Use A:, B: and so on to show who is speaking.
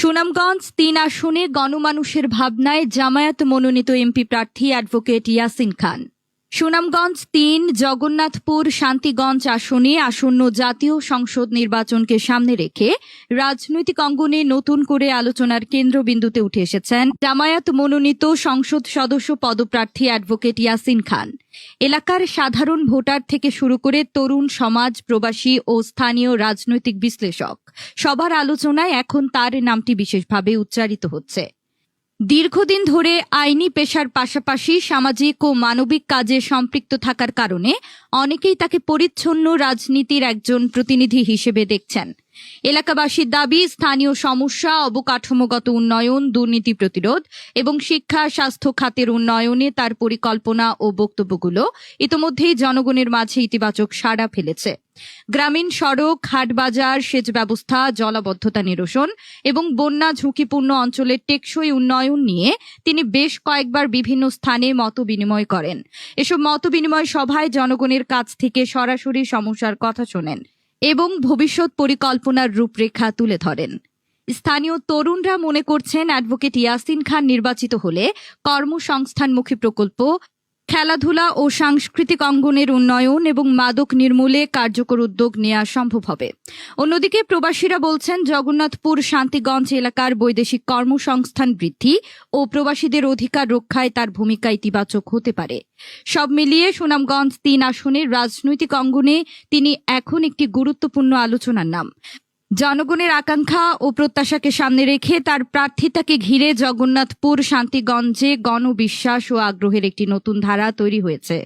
A: সুনামগঞ্জ তিন আসনে গণমানুষের ভাবনায় জামায়াত মনোনীত এমপি প্রার্থী অ্যাডভোকেট ইয়াসিন খান। সুনামগঞ্জ তিন, জগন্নাথপুর, শান্তিগঞ্জ আসনে আসন্ন জাতীয় সংসদ নির্বাচনকে সামনে রেখে রাজনৈতিক অঙ্গনে নতুন করে আলোচনার কেন্দ্রবিন্দুতে উঠে এসেছেন জামায়াত মনোনীত সংসদ সদস্য পদপ্রার্থী অ্যাডভোকেট ইয়াসিন খান। এলাকার সাধারণ ভোটার থেকে শুরু করে তরুণ সমাজ, প্রবাসী ও স্থানীয় রাজনৈতিক বিশ্লেষক। সবার আলোচনায় এখন তার নামটি বিশেষভাবে উচ্চারিত হচ্ছে। দীর্ঘদিন ধরে আইনি পেশার পাশাপাশি সামাজিক ও মানবিক কাজে সম্পৃক্ত থাকার কারণে অনেকেই তাকে পরিচ্ছন্ন রাজনীতির একজন প্রতিনিধি হিসেবে দেখছেন। এলাকাবাসীর দাবি, স্থানীয় সমস্যা, অবকাঠামোগত উন্নয়ন, দুর্নীতি প্রতিরোধ এবং শিক্ষা, স্বাস্থ্য খাতের উন্নয়নে তার পরিকল্পনা ও বক্তব্যগুলো ইতোমধ্যেই জনগণের মাঝে ইতিবাচক সাড়া ফেলেছে। গ্রামীণ সড়ক, হাটবাজার সেচ ব্যবস্থা জলাবদ্ধতা নিরসন এবং বন্যা ঝুঁকিপূর্ণ অঞ্চলের টেকসই উন্নয়ন নিয়ে তিনি বেশ কয়েকবার বিভিন্ন স্থানে মত বিনিময় করেন। এসব মত বিনিময় সভায় জনগণের কাছ থেকে সরাসরি সমস্যার কথা শোনেন। এবং ভবিষ্যৎ পরিকল্পনার রূপরেখা তুলে ধরেন। স্থানীয় তরুণরা মনে করছেন অ্যাডভোকেট ইয়াসিন খান নির্বাচিত হলে কর্মসংস্থানমুখী প্রকল্প খেলাধুলা ও সাংস্কৃতিক অঙ্গনের উন্নয়ন এবং মাদক নির্মূলে কার্যকর উদ্যোগ নেওয়া সম্ভব হবে। অন্যদিকে প্রবাসীরা বলছেন, জগন্নাথপুর শান্তিগঞ্জ এলাকার বৈদেশিক কর্মসংস্থান বৃদ্ধি ও প্রবাসীদের অধিকার রক্ষায় তার ভূমিকা ইতিবাচক হতে পারে। সব মিলিয়ে সুনামগঞ্জ তিন আসনের রাজনৈতিক অঙ্গনে তিনি এখন একটি গুরুত্বপূর্ণ আলোচনার নাম। জনগণের আকাঙ্ক্ষা ও প্রত্যাশাকে সামনে রেখে তার প্রার্থিতাকে ঘিরে জগন্নাথপুর, শান্তিগঞ্জে গণবিশ্বাস ও আগ্রহের একটি নতুন ধারা তৈরি হয়েছে।